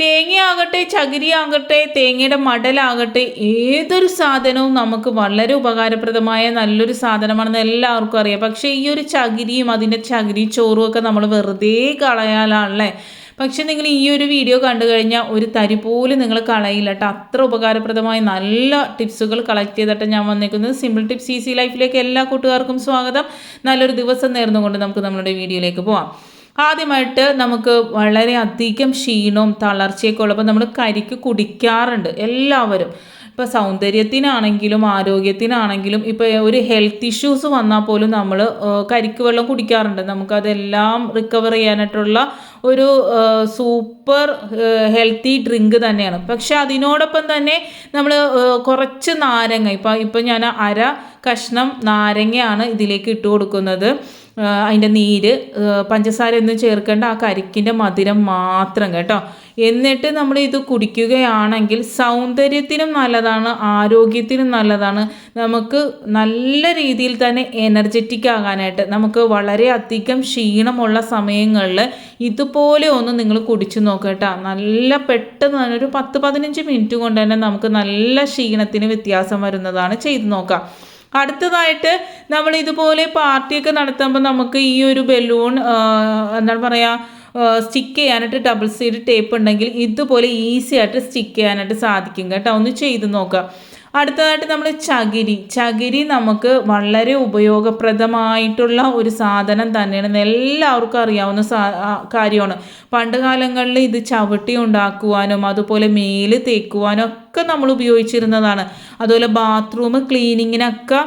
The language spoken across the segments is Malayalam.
തേങ്ങയാകട്ടെ ചകിരിയാകട്ടെ തേങ്ങയുടെ മടലാകട്ടെ ഏതൊരു സാധനവും നമുക്ക് വളരെ ഉപകാരപ്രദമായ നല്ലൊരു സാധനമാണെന്ന് എല്ലാവർക്കും അറിയാം. പക്ഷേ ഈ ഒരു ചകിരിയും അതിന്റെ ചകിരി ചോറും ഒക്കെ നമ്മൾ വെറുതെ കളയാലാണല്ലേ? പക്ഷെ നിങ്ങൾ ഈ ഒരു വീഡിയോ കണ്ടു കഴിഞ്ഞാൽ ഒരു തരി പോലും നിങ്ങൾ കളയില്ല കേട്ടോ. അത്ര ഉപകാരപ്രദമായ നല്ല ടിപ്സുകൾ കളക്ട് ചെയ്തിട്ട് ഞാൻ വന്നേക്കുന്നത്. സിമ്പിൾ ടിപ്സ് ഈസി ലൈഫിലേക്ക് എല്ലാ കൂട്ടുകാർക്കും സ്വാഗതം. നല്ലൊരു ദിവസം നേർന്നുകൊണ്ട് നമുക്ക് നമ്മുടെ വീഡിയോയിലേക്ക് പോവാം. ആദ്യമായിട്ട് നമുക്ക് വളരെ അധികം ക്ഷീണവും തളർച്ചയൊക്കെ ഉള്ളപ്പോൾ നമ്മൾ കരിക്ക് കുടിക്കാറുണ്ട് എല്ലാവരും. ഇപ്പോൾ സൗന്ദര്യത്തിനാണെങ്കിലും ആരോഗ്യത്തിനാണെങ്കിലും ഇപ്പോൾ ഒരു ഹെൽത്ത് ഇഷ്യൂസ് വന്നാൽ പോലും നമ്മൾ കരിക്ക് വെള്ളം കുടിക്കാറുണ്ട്. നമുക്കതെല്ലാം റിക്കവർ ചെയ്യാനായിട്ടുള്ള ഒരു സൂപ്പർ ഹെൽത്തി ഡ്രിങ്ക് തന്നെയാണ്. പക്ഷെ അതിനോടൊപ്പം തന്നെ നമ്മൾ കുറച്ച് നാരങ്ങ ഇപ്പം ഇപ്പം ഞാൻ അര കഷ്ണം നാരങ്ങയാണ് ഇതിലേക്ക് ഇട്ട് കൊടുക്കുന്നത്. അതിന്റെ നീര് പഞ്ചസാര ഒന്നും ചേർക്കേണ്ട ആ കരിക്കിന്റെ മധുരം മാത്രം കേട്ടോ. എന്നിട്ട് നമ്മൾ ഇത് കുടിക്കുകയാണെങ്കിൽ സൗന്ദര്യത്തിനും നല്ലതാണ് ആരോഗ്യത്തിനും നല്ലതാണ്. നമുക്ക് നല്ല രീതിയിൽ തന്നെ എനർജറ്റിക് ആകാനായിട്ട് നമുക്ക് വളരെ അധികം ക്ഷീണമുള്ള സമയങ്ങളിൽ ഇതുപോലെ ഒന്ന് നിങ്ങൾ കുടിച്ചു നോക്കട്ടോ നല്ല പെട്ടെന്ന് തന്നെ ഒരു പത്ത് പതിനഞ്ച് മിനിറ്റ് കൊണ്ട് തന്നെ നമുക്ക് നല്ല ക്ഷീണത്തിന് വ്യത്യാസം വരുന്നതാണ് ചെയ്തു നോക്കാം അടുത്തതായിട്ട് നമ്മൾ ഇതുപോലെ പാർട്ടിയൊക്കെ നടത്തുമ്പോൾ നമുക്ക് ഈ ഒരു ബലൂൺ എന്താണ് പറയുക സ്റ്റിക്ക് ചെയ്യാനായിട്ട് ഡബിൾ സൈഡ് ടേപ്പ് ഉണ്ടെങ്കിൽ ഇതുപോലെ ഈസി ആയിട്ട് സ്റ്റിക്ക് ചെയ്യാനായിട്ട് സാധിക്കും കേട്ടോ. ഒന്ന് ചെയ്ത് നോക്കാം അടുത്തതായിട്ട് നമ്മൾ ചകിരി. ചകിരി നമുക്ക് വളരെ ഉപയോഗപ്രദമായിട്ടുള്ള ഒരു സാധനം തന്നെയാണ്. എല്ലാവർക്കും അറിയാവുന്ന കാര്യമാണ്. പണ്ട് കാലങ്ങളിൽ ഇത് ചവിട്ടി ഉണ്ടാക്കുവാനും അതുപോലെ മേൽ തേക്കുവാനും ഒക്കെ നമ്മൾ ഉപയോഗിച്ചിരുന്നതാണ്. അതുപോലെ ബാത്റൂം ക്ലീനിങ്ങിനൊക്കെ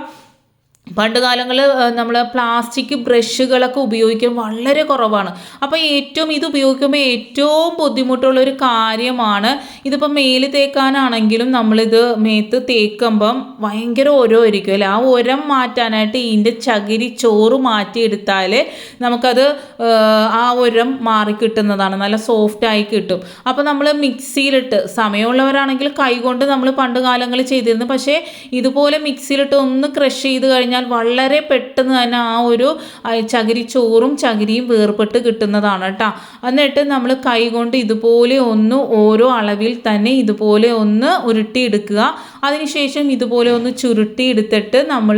പണ്ട് കാലങ്ങളിൽ നമ്മൾ പ്ലാസ്റ്റിക് ബ്രഷുകളൊക്കെ ഉപയോഗിക്കാൻ വളരെ കുറവാണ്. അപ്പോൾ ഏറ്റവും ഇത് ഉപയോഗിക്കുമ്പോൾ ഏറ്റവും ബുദ്ധിമുട്ടുള്ള ഒരു കാര്യമാണ് ഇതിപ്പോൾ മേൽ തേക്കാനാണെങ്കിലും നമ്മളിത് മേത്ത് തേക്കുമ്പം ഭയങ്കര ആയിരിക്കും അല്ലേ ആ ഉരം മാറ്റാനായിട്ട് ഇതിന്റെ ചകിരി ചോറ് മാറ്റിയെടുത്താൽ നമുക്കത് ആ ഉരം മാറി കിട്ടുന്നതാണ്. നല്ല സോഫ്റ്റായി കിട്ടും. അപ്പോൾ നമ്മൾ മിക്സിയിലിട്ട് സമയമുള്ളവരാണെങ്കിൽ കൈകൊണ്ട് നമ്മൾ പണ്ട് കാലങ്ങളിൽ ചെയ്തിരുന്നു. പക്ഷേ ഇതുപോലെ മിക്സിയിലിട്ട് ഒന്ന് ക്രഷ് ചെയ്ത് കഴിഞ്ഞാൽ കഴിഞ്ഞാൽ വളരെ പെട്ടെന്ന് തന്നെ ആ ഒരു ചകിരി ചോറും ചകിരിയും വേർപെട്ട് കിട്ടുന്നതാണ് കേട്ടോ. എന്നിട്ട് നമ്മൾ കൈ കൊണ്ട് ഇതുപോലെ ഒന്ന് ഓരോ അളവിൽ തന്നെ ഇതുപോലെ ഒന്ന് ഉരുട്ടിയെടുക്കുക. അതിനുശേഷം ഇതുപോലെ ഒന്ന് ചുരുട്ടി എടുത്തിട്ട് നമ്മൾ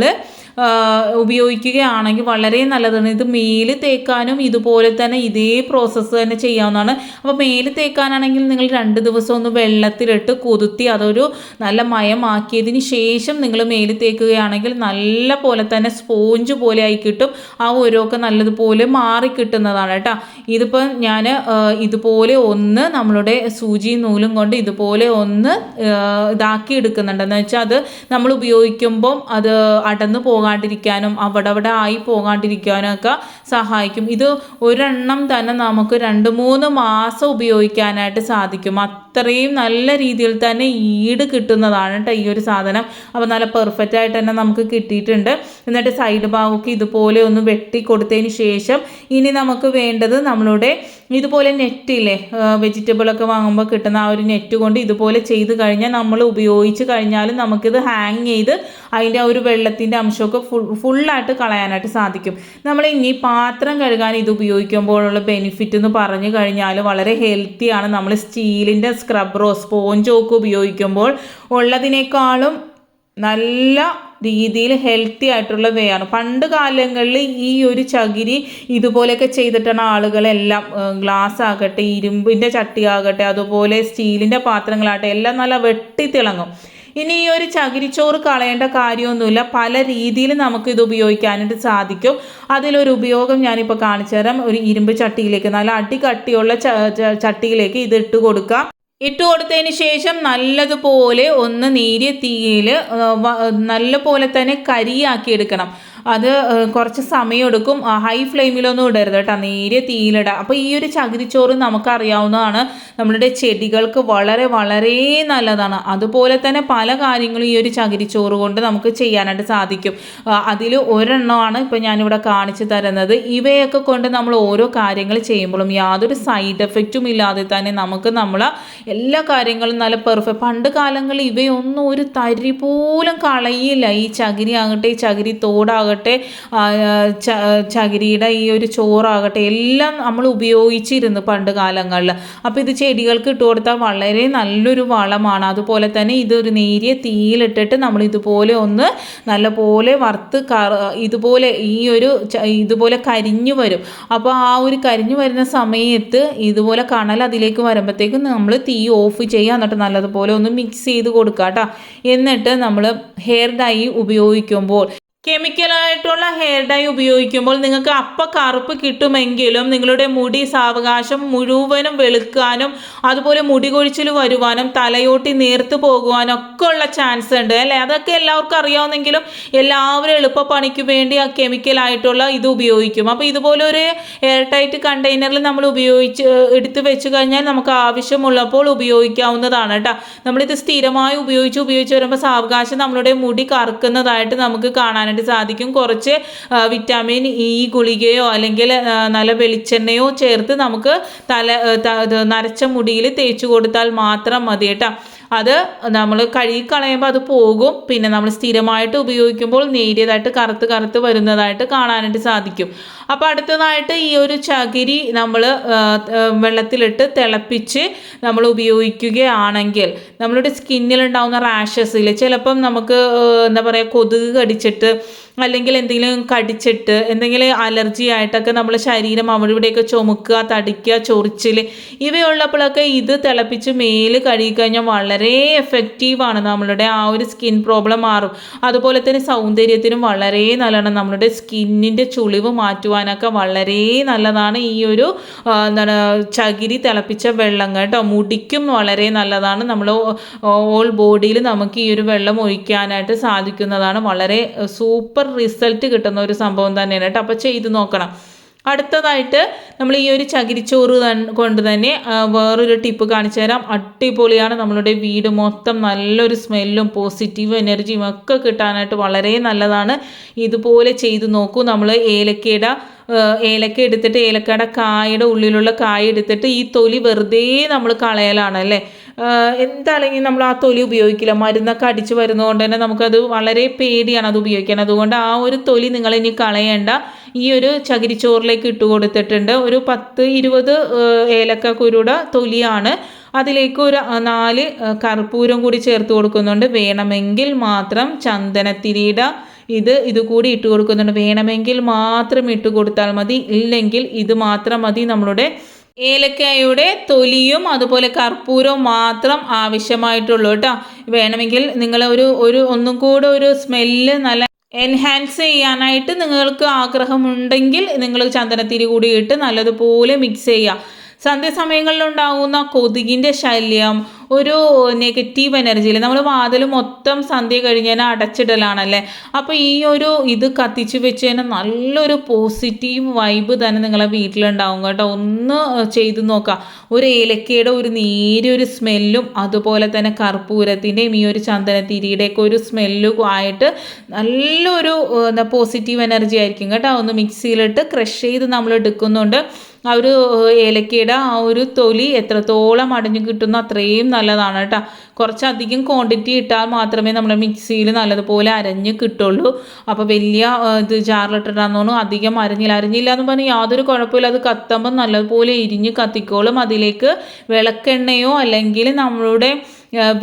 ഉപയോഗിക്കുകയാണെങ്കിൽ വളരെ നല്ലതാണ്. ഇത് മേൽ തേക്കാനും ഇതുപോലെ തന്നെ ഇതേ പ്രോസസ്സ് തന്നെ ചെയ്യാവുന്നതാണ്. അപ്പോൾ മേൽ തേക്കാനാണെങ്കിൽ നിങ്ങൾ രണ്ട് ദിവസം ഒന്ന് വെള്ളത്തിലിട്ട് കുതിർത്തി അതൊരു നല്ല മയമാക്കിയതിന് ശേഷം നിങ്ങൾ മേൽ തേക്കുകയാണെങ്കിൽ നല്ല പോലെ തന്നെ സ്പോഞ്ച് പോലെ ആയി കിട്ടും. ആ ഓരോക്കെ നല്ലതുപോലെ മാറി കിട്ടുന്നതാണ് കേട്ടോ. ഇതിപ്പോൾ ഞാൻ ഇതുപോലെ ഒന്ന് നമ്മളുടെ സൂചി നൂലും കൊണ്ട് ഇതുപോലെ ഒന്ന് ഇതാക്കി എടുക്കുന്നുണ്ടെന്ന് വെച്ചാൽ അത് നമ്മൾ ഉപയോഗിക്കുമ്പം അത് അടന്നു പോകും പോകാണ്ടിരിക്കാനും അവിടെ അവിടെ ആയി പോകാണ്ടിരിക്കാനും ഒക്കെ സഹായിക്കും. ഇത് ഒരെണ്ണം തന്നെ നമുക്ക് രണ്ട് മൂന്ന് മാസം ഉപയോഗിക്കാനായിട്ട് സാധിക്കും. അത്രയും നല്ല രീതിയിൽ തന്നെ ഈട് കിട്ടുന്നതാണ് കേട്ടോ ഈ ഒരു സാധനം. അപ്പോൾ നല്ല പെർഫെക്റ്റ് ആയിട്ട് തന്നെ നമുക്ക് കിട്ടിയിട്ടുണ്ട്. എന്നിട്ട് സൈഡ് ഭാഗമൊക്കെ ഇതുപോലെ ഒന്ന് വെട്ടി കൊടുത്തതിന് ശേഷം ഇനി നമുക്ക് വേണ്ടത് നമ്മളുടെ ഇതുപോലെ നെറ്റില്ലേ? വെജിറ്റബിളൊക്കെ വാങ്ങുമ്പോൾ കിട്ടുന്ന ആ ഒരു നെറ്റ് കൊണ്ട് ഇതുപോലെ ചെയ്ത് കഴിഞ്ഞാൽ നമ്മൾ ഉപയോഗിച്ച് കഴിഞ്ഞാൽ നമുക്കിത് ഹാങ് ചെയ്ത് അതിന്റെ ആ ഒരു വെള്ളത്തിന്റെ അംശമൊക്കെ ഫുൾ ഫുള്ളായിട്ട് കളയാനായിട്ട് സാധിക്കും. നമ്മൾ ഇനി പാത്രം കഴുകാൻ ഇത് ഉപയോഗിക്കുമ്പോഴുള്ള ബെനിഫിറ്റ് എന്ന് പറഞ്ഞു കഴിഞ്ഞാൽ വളരെ ഹെൽത്തിയാണ് നമ്മൾ സ്റ്റീലിന്റെ സ്ക്രബറോ സ്പോഞ്ചോ ഒക്കെ ഉപയോഗിക്കുമ്പോൾ ഉള്ളതിനേക്കാളും നല്ല രീതിയിൽ ഹെൽത്തി ആയിട്ടുള്ള വേ ആണ്. പണ്ട് കാലങ്ങളിൽ ഈ ഒരു ചകിരി ഇതുപോലെയൊക്കെ ചെയ്തിട്ടാണ് ആളുകളെല്ലാം ഗ്ലാസ് ആകട്ടെ ഇരുമ്പിന്റെ ചട്ടിയാകട്ടെ അതുപോലെ സ്റ്റീലിന്റെ പാത്രങ്ങളാകട്ടെ എല്ലാം നല്ല വെട്ടി തിളങ്ങും. ഇനി ഈ ഒരു ചകിരിച്ചോറ് കളയേണ്ട കാര്യമൊന്നുമില്ല. പല രീതിയിൽ നമുക്ക് ഇത് ഉപയോഗിക്കാനായിട്ട് സാധിക്കും. അതിലൊരു ഉപയോഗം ഞാനിപ്പോൾ കാണിച്ചു തരാം ഒരു ഇരുമ്പ് ചട്ടിയിലേക്ക് നല്ല അടി കട്ടിയുള്ള ചട്ടിയിലേക്ക് ഇത് ഇട്ട് കൊടുക്കാം. ഇട്ട് കൊടുത്തതിന് ശേഷം നല്ലതുപോലെ ഒന്ന് നേരിയ തീയിൽ നല്ലപോലെ തന്നെ കരിയാക്കി എടുക്കണം. അത് കുറച്ച് സമയമെടുക്കും ഹൈ ഫ്ലെയിമിലൊന്നും ഇടരുത് കേട്ടോ. നേരെ തീയിലിടുക അപ്പോൾ ഈ ഒരു ചകിരിച്ചോറ് നമുക്കറിയാവുന്നതാണ്. നമ്മളുടെ ചെടികൾക്ക് വളരെ വളരെ നല്ലതാണ്. അതുപോലെ തന്നെ പല കാര്യങ്ങളും ഈ ഒരു ചകിരിച്ചോറ് കൊണ്ട് നമുക്ക് ചെയ്യാനായിട്ട് സാധിക്കും. അതിൽ ഒരെണ്ണമാണ് ഇപ്പോൾ ഞാനിവിടെ കാണിച്ചു തരുന്നത്. ഇവയൊക്കെ കൊണ്ട് നമ്മൾ ഓരോ കാര്യങ്ങൾ ചെയ്യുമ്പോഴും യാതൊരു സൈഡ് എഫക്റ്റും ഇല്ലാതെ തന്നെ നമുക്ക് നമ്മൾ എല്ലാ കാര്യങ്ങളും നല്ല പെർഫെക്റ്റ് പണ്ട് കാലങ്ങളിൽ ഇവയൊന്നും ഒരു തരി പോലും കളയില്ല. ഈ ചകിരി ആകട്ടെ ഈ ചകിരി തോടാകട്ടെ ആകട്ടെ ചകിരിയുടെ ഈ ഒരു ചോറാകട്ടെ എല്ലാം നമ്മൾ ഉപയോഗിച്ചിരുന്നു പണ്ട് കാലങ്ങളിൽ. അപ്പോൾ ഇത് ചെടികൾക്ക് ഇട്ട് കൊടുത്താൽ വളരെ നല്ലൊരു വളമാണ്. അതുപോലെ തന്നെ ഇതൊരു നേരിയ തീയിലിട്ടിട്ട് നമ്മൾ ഇതുപോലെ ഒന്ന് നല്ലപോലെ വറുത്ത് ഇതുപോലെ ഈ ഒരു ഇതുപോലെ കരിഞ്ഞു വരും. അപ്പോൾ ആ ഒരു കരിഞ്ഞു വരുന്ന സമയത്ത് ഇതുപോലെ കണൽ അതിലേക്ക് വരുമ്പോഴത്തേക്കും നമ്മൾ തീ ഓഫ് ചെയ്യുക എന്നിട്ട് നല്ലതുപോലെ ഒന്ന് മിക്സ് ചെയ്ത് കൊടുക്കുക കേട്ടോ. എന്നിട്ട് നമ്മൾ ഹെയർ ഡൈ ഉപയോഗിക്കുമ്പോൾ കെമിക്കലായിട്ടുള്ള ഹെയർ ഡൈ ഉപയോഗിക്കുമ്പോൾ നിങ്ങൾക്ക് അപ്പ കറുപ്പ് കിട്ടുമെങ്കിലും നിങ്ങളുടെ മുടി സാവകാശം മുഴുവനും വെളുക്കാനും അതുപോലെ മുടി കൊഴിച്ചിൽ വരുവാനും തലയോട്ടി നേർത്ത് പോകുവാനും ഒക്കെ ഉള്ള ചാൻസ് ഉണ്ട് അല്ലേ? അതൊക്കെ എല്ലാവർക്കും അറിയാവുന്നെങ്കിലും എല്ലാവരും എളുപ്പപ്പണിക്ക് വേണ്ടി ആ കെമിക്കലായിട്ടുള്ള ഇത് ഉപയോഗിക്കും. അപ്പോൾ ഇതുപോലെ ഒരു എയർ ടൈറ്റ് കണ്ടെയ്നറിൽ നമ്മൾ ഉപയോഗിച്ച് എടുത്ത് വെച്ച് കഴിഞ്ഞാൽ നമുക്ക് ആവശ്യമുള്ളപ്പോൾ ഉപയോഗിക്കാവുന്നതാണ് കേട്ടോ. നമ്മളിത് സ്ഥിരമായി ഉപയോഗിച്ച് ഉപയോഗിച്ച് വരുമ്പോൾ സാവകാശം നമ്മളുടെ മുടി കറുക്കുന്നതായിട്ട് നമുക്ക് കാണാനായിട്ട് സാധിക്കും. കുറച്ച് വിറ്റാമിൻ ഇ ഗുളികയോ അല്ലെങ്കിൽ നല്ല വെളിച്ചെണ്ണയോ ചേർത്ത് നമുക്ക് തല നരച്ച മുടിയിൽ തേച്ച് കൊടുത്താൽ മാത്രം മതി കേട്ടോ. അത് നമ്മൾ കഴുകി കളയുമ്പോൾ അത് പോകും. പിന്നെ നമ്മൾ സ്ഥിരമായിട്ട് ഉപയോഗിക്കുമ്പോൾ നേരിയതായിട്ട് കറുത്ത് കറുത്ത് വരുന്നതായിട്ട് കാണാനായിട്ട് സാധിക്കും. അപ്പോൾ അടുത്തതായിട്ട് ഈ ഒരു ചകിരി നമ്മൾ വെള്ളത്തിലിട്ട് തിളപ്പിച്ച് നമ്മൾ ഉപയോഗിക്കുകയാണെങ്കിൽ നമ്മളുടെ സ്കിന്നിലുണ്ടാവുന്ന റാഷസിൽ ചിലപ്പം നമുക്ക് എന്താ പറയുക കൊതുക് കടിച്ചിട്ട് അല്ലെങ്കിൽ എന്തെങ്കിലും കടിച്ചിട്ട് എന്തെങ്കിലും അലർജി ആയിട്ടൊക്കെ നമ്മൾ ശരീരം അവിടെ ഇവിടെയൊക്കെ ചുമക്കുക തടിക്കുക ചൊറിച്ചിൽ ഇവയുള്ളപ്പോഴൊക്കെ ഇത് തിളപ്പിച്ച് മേൽ കഴുകിക്കഴിഞ്ഞാൽ വളരെ എഫക്റ്റീവാണ് നമ്മളുടെ ആ ഒരു സ്കിൻ പ്രോബ്ലം മാറും. അതുപോലെ തന്നെ സൗന്ദര്യത്തിനും വളരെ നല്ലതാണ് നമ്മളുടെ സ്കിന്നിന്റെ ചുളിവ് മാറ്റുവാനൊക്കെ വളരെ നല്ലതാണ് ഈ ഒരു എന്താണ് ചകിരി തിളപ്പിച്ച വെള്ളം കേട്ടോ. മുടിക്കും വളരെ നല്ലതാണ്. നമ്മൾ ഓൾ ബോഡിയിൽ നമുക്ക് ഈ ഒരു വെള്ളം ഒഴിക്കാനായിട്ട് സാധിക്കുന്നതാണ്. വളരെ സൂപ്പർ റിസൾട്ട് കിട്ടുന്ന ഒരു സംഭവം തന്നെയാണ് കേട്ടോ. അപ്പോൾ ചെയ്ത് നോക്കണം. അടുത്തതായിട്ട് നമ്മൾ ഈ ഒരു ചകിരിച്ചോറ് കൊണ്ട് തന്നെ വേറൊരു ടിപ്പ് കാണിച്ചു തരാം. അടിപൊളിയാണ്. നമ്മളുടെ വീട് മൊത്തം നല്ലൊരു സ്മെല്ലും പോസിറ്റീവ് എനർജിയും ഒക്കെ കിട്ടാനായിട്ട് വളരെ നല്ലതാണ്. ഇതുപോലെ ചെയ്ത് നോക്കൂ. നമ്മൾ ഏലക്കയുടെ ഏലക്ക എടുത്തിട്ട് ഏലക്കയുടെ കായയുടെ ഉള്ളിലുള്ള കായ എടുത്തിട്ട് ഈ തൊലി വെറുതെ നമ്മൾ കളയലാണ് അല്ലേ? എന്താണെങ്കിൽ നമ്മൾ ആ തൊലി ഉപയോഗിക്കില്ല. മരുന്നൊക്കെ അടിച്ച് വരുന്നതുകൊണ്ട് തന്നെ നമുക്കത് വളരെ പേടിയാണ് അത് ഉപയോഗിക്കാൻ. അതുകൊണ്ട് ആ ഒരു തൊലി നിങ്ങൾ ഇനി കളയേണ്ട. ഈ ഒരു ചകിരിച്ചോറിലേക്ക് ഇട്ട് കൊടുത്തിട്ടുണ്ട്. ഒരു പത്ത് ഇരുപത് ഏലക്ക കുരുടെ തൊലിയാണ്. അതിലേക്ക് ഒരു നാല് കർപ്പൂരം കൂടി ചേർത്ത് കൊടുക്കുന്നുണ്ട്. വേണമെങ്കിൽ മാത്രം ചന്ദനത്തിരിയുടെ ഇത് ഇത് കൂടി ഇട്ട് കൊടുക്കുന്നുണ്ട്. വേണമെങ്കിൽ മാത്രം ഇട്ട് കൊടുത്താൽ മതി. ഇല്ലെങ്കിൽ ഇത് മാത്രം മതി നമ്മളുടെ ഏലക്കായയുടെ തൊലിയും അതുപോലെ കർപ്പൂരവും മാത്രം ആവശ്യമായിട്ടുള്ളൂ കേട്ടോ. വേണമെങ്കിൽ നിങ്ങൾ ഒരു ഒരു ഒന്നും കൂടെ ഒരു സ്മെല്ല് നല്ല എൻഹാൻസ് ചെയ്യാനായിട്ട് നിങ്ങൾക്ക് ആഗ്രഹമുണ്ടെങ്കിൽ നിങ്ങൾ ചന്ദനത്തിരി കൂടി ഇട്ട് നല്ലതുപോലെ മിക്സ് ചെയ്യുക. സന്ധ്യാസമയങ്ങളിലുണ്ടാകുന്ന കൊതുകിന്റെ ശല്യം ഒരു നെഗറ്റീവ് എനർജിയിൽ നമ്മൾ വാതിൽ മൊത്തം സന്ധ്യ കഴിഞ്ഞാൽ അടച്ചിടലാണല്ലേ? അപ്പോൾ ഈ ഒരു ഇത് കത്തിച്ച് വെച്ച് നല്ലൊരു പോസിറ്റീവ് വൈബ് തന്നെ നിങ്ങളെ വീട്ടിലുണ്ടാവും കേട്ടോ. ഒന്ന് ചെയ്ത് നോക്കാം. ഒരു ഏലക്കയുടെ ഒരു നേരിയൊരു സ്മെല്ലും അതുപോലെ തന്നെ കർപ്പൂരത്തിന്റെയും ഈ ഒരു ചന്ദനത്തിരിയുടെയൊക്കെ ഒരു സ്മെല്ലും ആയിട്ട് നല്ലൊരു എന്താ പോസിറ്റീവ് എനർജി ആയിരിക്കും കേട്ടോ. ഒന്ന് മിക്സിയിലിട്ട് ക്രഷ് ചെയ്ത് നമ്മൾ എടുക്കുന്നുണ്ട്. ആ ഒരു ഏലക്കയുടെ ആ ഒരു തൊലി എത്രത്തോളം അടഞ്ഞു കിട്ടുന്നു അത്രയും നല്ലതാണ് കേട്ടോ. കുറച്ചധികം ക്വാണ്ടിറ്റി ഇട്ടാൽ മാത്രമേ നമ്മുടെ മിക്സിയിൽ നല്ലതുപോലെ അരഞ്ഞ് കിട്ടുള്ളൂ. അപ്പോൾ വലിയ ഇത് ജാറിലിട്ടിട്ടാന്ന് തോന്നുന്നു. അധികം അരഞ്ഞില്ല. അരഞ്ഞില്ല എന്ന് പറഞ്ഞാൽ യാതൊരു കുഴപ്പമില്ല അത് കത്തുമ്പോൾ നല്ലതുപോലെ ഇരിഞ്ഞ് കത്തിക്കോളും. അതിലേക്ക് വിളക്കെണ്ണയോ അല്ലെങ്കിൽ നമ്മളുടെ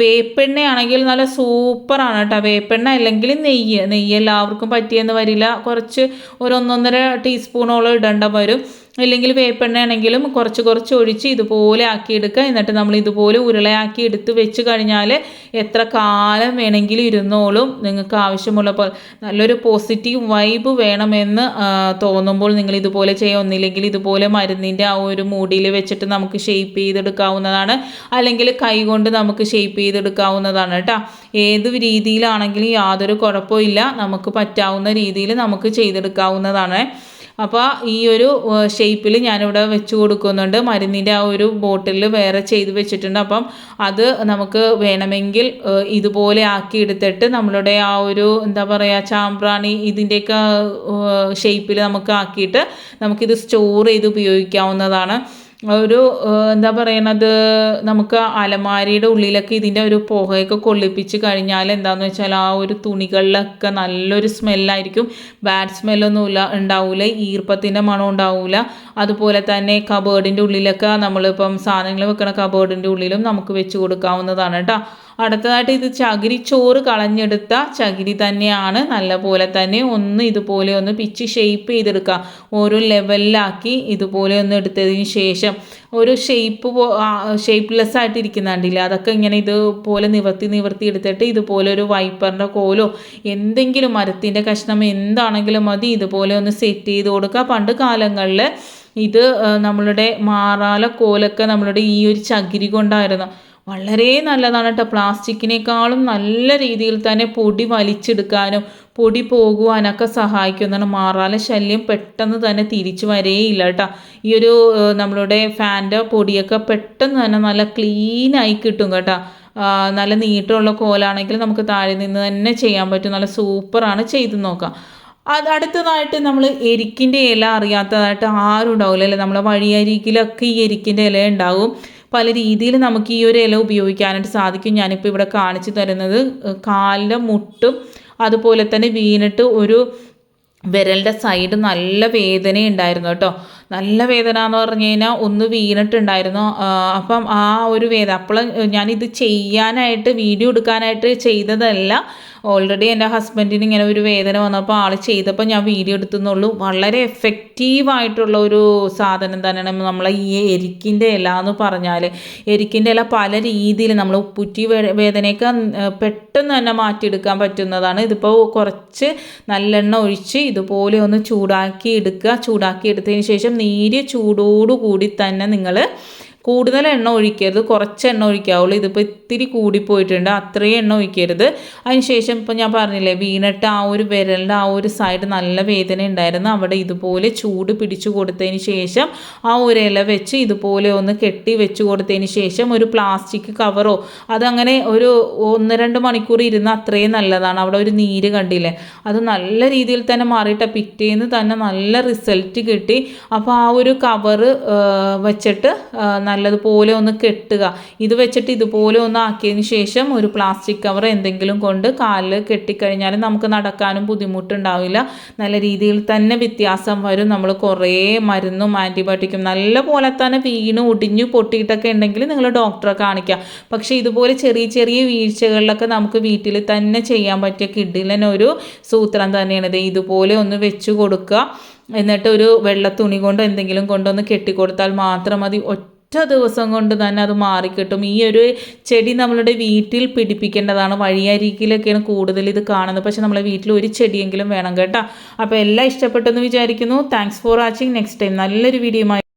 വേപ്പെണ്ണയാണെങ്കിൽ നല്ല സൂപ്പറാണ് കേട്ടോ. വേപ്പെണ്ണ അല്ലെങ്കിൽ നെയ്യ്. നെയ്യ് എല്ലാവർക്കും പറ്റിയെന്ന് വരില്ല. കുറച്ച് ഒരു ഒന്നൊന്നര ടീസ്പൂണോളം ഇടേണ്ട വരും. ഇല്ലെങ്കിൽ വേപ്പെണ്ണയാണെങ്കിലും കുറച്ച് കുറച്ച് ഒഴിച്ച് ഇതുപോലെ ആക്കി ആക്കിയെടുക്കുക. എന്നിട്ട് നമ്മൾ ഇതുപോലെ ഉരുളയാക്കി എടുത്ത് വെച്ച് കഴിഞ്ഞാൽ എത്ര കാലം വേണമെങ്കിലും ഇരുന്നോളും. നിങ്ങൾക്ക് ആവശ്യമുള്ളപ്പോൾ നല്ലൊരു പോസിറ്റീവ് വൈബ് വേണമെന്ന് തോന്നുമ്പോൾ നിങ്ങൾ ഇതുപോലെ ചെയ്യുക ഒന്നില്ലെങ്കിൽ ഇതുപോലെ മരുന്നിന്റെ ആ ഒരു മൂടിയിൽ വെച്ചിട്ട് നമുക്ക് ഷേപ്പ് ചെയ്തെടുക്കാവുന്നതാണ്. അല്ലെങ്കിൽ കൈ കൊണ്ട് നമുക്ക് ഷേപ്പ് ചെയ്തെടുക്കാവുന്നതാണ് കേട്ടോ. ഏത് രീതിയിലാണെങ്കിലും യാതൊരു കുഴപ്പമില്ല നമുക്ക് പറ്റാവുന്ന രീതിയിൽ നമുക്ക് ചെയ്തെടുക്കാവുന്നതാണ്. അപ്പോൾ ഈ ഒരു ഷേപ്പിൽ ഞാനിവിടെ വെച്ച് കൊടുക്കുന്നുണ്ട്. മരുന്നിന്റെ ആ ഒരു ബോട്ടിൽ വേറെ ചെയ്ത് വെച്ചിട്ടുണ്ട്. അപ്പം അത് നമുക്ക് വേണമെങ്കിൽ ഇതുപോലെ ആക്കി എടുത്തിട്ട് നമ്മളുടെ ആ ഒരു എന്താ പറയുക ചാമ്പ്രാണി ഇതിന്റെയൊക്കെ ഷേപ്പിൽ നമുക്ക് ആക്കിയിട്ട് നമുക്കിത് സ്റ്റോർ ചെയ്ത് ഉപയോഗിക്കാവുന്നതാണ്. ഒരു എന്താ പറയണത് നമുക്ക് അലമാരിയുടെ ഉള്ളിലൊക്കെ ഇതിന്റെ ഒരു പുകയൊക്കെ കൊള്ളിപ്പിച്ച് കഴിഞ്ഞാൽ എന്താണെന്ന് വെച്ചാൽ ആ ഒരു തുണികളിലൊക്കെ നല്ലൊരു സ്മെല്ലായിരിക്കും. ബാഡ് സ്മെല്ലൊന്നും ഇല്ല ഉണ്ടാവില്ല ഈർപ്പത്തിന്റെ മണം ഉണ്ടാവില്ല അതുപോലെ തന്നെ കബേർഡിന്റെ ഉള്ളിലൊക്കെ നമ്മളിപ്പം സാധനങ്ങൾ വെക്കണ കബേർഡിന്റെ ഉള്ളിലും നമുക്ക് വെച്ച് കൊടുക്കാവുന്നതാണ് കേട്ടോ. അടുത്തതായിട്ട് ഇത് ചോറ് കളഞ്ഞെടുത്ത ചകിരി തന്നെയാണ്. നല്ല പോലെ തന്നെ ഒന്ന് ഇതുപോലെ ഒന്ന് പിച്ച് ഷേപ്പ് ചെയ്തെടുക്കുക. ഓരോ ലെവലിലാക്കി ഇതുപോലെ ഒന്ന് എടുത്തതിന് ശേഷം ഒരു ഷേപ്പ് ഷേപ്പ്ലെസ് ആയിട്ട് ഇരിക്കുന്നുണ്ടില്ല അതൊക്കെ ഇങ്ങനെ ഇതുപോലെ നിവർത്തി നിവർത്തി എടുത്തിട്ട് ഇതുപോലെ ഒരു വൈപ്പറിന്റെ കോലോ എന്തെങ്കിലും മരത്തിന്റെ കഷ്ണം എന്താണെങ്കിലും മതി ഇതുപോലെ ഒന്ന് സെറ്റ് ചെയ്ത് കൊടുക്കുക. പണ്ട് കാലങ്ങളിൽ ഇത് നമ്മളുടെ മാറാല കോലൊക്കെ നമ്മളുടെ ഈ ഒരു ചകിരി കൊണ്ടായിരുന്നു. വളരെ നല്ലതാണ് കേട്ടോ. പ്ലാസ്റ്റിക്കിനേക്കാളും നല്ല രീതിയിൽ തന്നെ പൊടി വലിച്ചെടുക്കാനും പൊടി പോകുവാനൊക്കെ സഹായിക്കുന്നതാണ്. മാറാല ശല്യം പെട്ടെന്ന് തന്നെ തിരിച്ചു വരേയില്ല കേട്ടോ. ഈ ഒരു നമ്മളുടെ ഫാന്റെ പൊടിയൊക്കെ പെട്ടെന്ന് തന്നെ നല്ല ക്ലീനായി കിട്ടും കേട്ടോ. നല്ല നീട്ടമുള്ള കോലാണെങ്കിൽ നമുക്ക് താഴെ നിന്ന് തന്നെ ചെയ്യാൻ പറ്റും. നല്ല സൂപ്പറാണ് ചെയ്ത് നോക്കാം. അത് അടുത്തതായിട്ട് നമ്മൾ എരിക്കിന്റെ ഇല അറിയാത്തതായിട്ട് ആരും ഉണ്ടാവില്ല അല്ലേ? നമ്മളെ വഴിയരികിലൊക്കെ ഈ എരിക്കിന്റെ ഇല ഉണ്ടാവും. പല രീതിയിൽ നമുക്ക് ഈ ഒരു ഇല ഉപയോഗിക്കാനായിട്ട് സാധിക്കും. ഞാനിപ്പോൾ ഇവിടെ കാണിച്ചു തരുന്നത് കാലിലെ മുട്ടും അതുപോലെ തന്നെ വീണിട്ട് ഒരു വിരലിന്റെ സൈഡ് നല്ല വേദന ഉണ്ടായിരുന്നു കേട്ടോ. നല്ല വേദന എന്ന് പറഞ്ഞു കഴിഞ്ഞാൽ ഒന്ന് വീണിട്ടുണ്ടായിരുന്നു. അപ്പം ആ ഒരു വേദന. അപ്പോൾ ഞാനിത് ചെയ്യാനായിട്ട് വീഡിയോ എടുക്കാനായിട്ട് ചെയ്തതല്ല. ഓൾറെഡി എന്റെ ഹസ്ബൻഡിന് ഇങ്ങനെ ഒരു വേദന വന്നപ്പോൾ ആൾ ചെയ്തപ്പോൾ ഞാൻ വീഡിയോ എടുത്തുന്നുള്ളൂ. വളരെ എഫക്റ്റീവായിട്ടുള്ള ഒരു സാധനം തന്നെയാണ് നമ്മളെ ഈ എരിക്കിന്റെ ഇല എന്ന് പറഞ്ഞാൽ എരിക്കിന്റെ ഇല പല രീതിയിൽ നമ്മൾ ഉപ്പുറ്റി വേദനയൊക്കെ പെട്ടെന്ന് തന്നെ മാറ്റിയെടുക്കാൻ പറ്റുന്നതാണ്. ഇതിപ്പോൾ കുറച്ച് നല്ലെണ്ണ ഒഴിച്ച് ഇതുപോലെ ഒന്ന് ചൂടാക്കി എടുക്കുക. ചൂടാക്കി എടുത്തതിന് ശേഷം നേരിയ ചൂടോടുകൂടി തന്നെ നിങ്ങൾ കൂടുതൽ എണ്ണ ഒഴിക്കരുത് കുറച്ച് എണ്ണ ഒഴിക്കാവുള്ളൂ. ഇതിപ്പോൾ ഇത്തിരി കൂടിപ്പോയിട്ടുണ്ട് അത്രയും എണ്ണ ഒഴിക്കരുത്. അതിനുശേഷം ഇപ്പം ഞാൻ പറഞ്ഞില്ലേ വീണിട്ട് ആ ഒരു വിരലിന്റെ ആ ഒരു സൈഡ് നല്ല വേദന ഉണ്ടായിരുന്നു. അവിടെ ഇതുപോലെ ചൂട് പിടിച്ചു കൊടുത്തതിന് ശേഷം ആ ഒരു ഇല വെച്ച് ഇതുപോലെ ഒന്ന് കെട്ടി വെച്ച് കൊടുത്തതിന് ശേഷം ഒരു പ്ലാസ്റ്റിക് കവറോ അതങ്ങനെ ഒരു ഒന്ന് രണ്ട് മണിക്കൂർ ഇരുന്ന് അത്രയും നല്ലതാണ്. അവിടെ ഒരു നീര് കണ്ടില്ലേ അത് നല്ല രീതിയിൽ തന്നെ മാറിയിട്ട് പിറ്റേന്ന് തന്നെ നല്ല റിസൾട്ട് കിട്ടി. അപ്പോൾ ആ ഒരു കവറ് വെച്ചിട്ട് ആ, നല്ലതുപോലെ ഒന്ന് കെട്ടുക. ഇത് വെച്ചിട്ട് ഇതുപോലെ ഒന്ന് ആക്കിയതിന് ശേഷം ഒരു പ്ലാസ്റ്റിക് കവർ എന്തെങ്കിലും കൊണ്ട് കാലിൽ കെട്ടിക്കഴിഞ്ഞാൽ നമുക്ക് നടക്കാനും ബുദ്ധിമുട്ടുണ്ടാവില്ല. നല്ല രീതിയിൽ തന്നെ വ്യത്യാസം വരും. നമ്മൾ കുറേ മരുന്നും ആന്റിബയോട്ടിക്കും നല്ല പോലെ തന്നെ വീണ് ഒടിഞ്ഞു പൊട്ടിയിട്ടൊക്കെ ഉണ്ടെങ്കിൽ നിങ്ങൾ ഡോക്ടറെ കാണിക്കുക. പക്ഷേ ഇതുപോലെ ചെറിയ ചെറിയ വീഴ്ചകളിലൊക്കെ നമുക്ക് വീട്ടിൽ തന്നെ ചെയ്യാൻ പറ്റിയ കിഡിലൻ ഒരു സൂത്രം തന്നെയാണ്. ഇത് ഇതുപോലെ ഒന്ന് വെച്ച് കൊടുക്കുക. എന്നിട്ട് ഒരു വെള്ള തുണി കൊണ്ടോ എന്തെങ്കിലും കൊണ്ടൊന്ന് കെട്ടിക്കൊടുത്താൽ മാത്രം മതി. ഒറ്റ ദിവസം കൊണ്ട് തന്നെ അത് മാറിക്കിട്ടും. ഈ ഒരു ചെടി നമ്മളുടെ വീട്ടിൽ പിടിപ്പിക്കേണ്ടതാണ്. വഴിയരികിലൊക്കെയാണ് കൂടുതൽ ഇത് കാണുന്നത്. പക്ഷെ നമ്മളെ വീട്ടിൽ ഒരു ചെടിയെങ്കിലും വേണം കേട്ടോ. അപ്പോൾ എല്ലാം ഇഷ്ടപ്പെട്ടെന്ന് വിചാരിക്കുന്നു. Thanks for watching next time നല്ലൊരു വീഡിയോയുമായി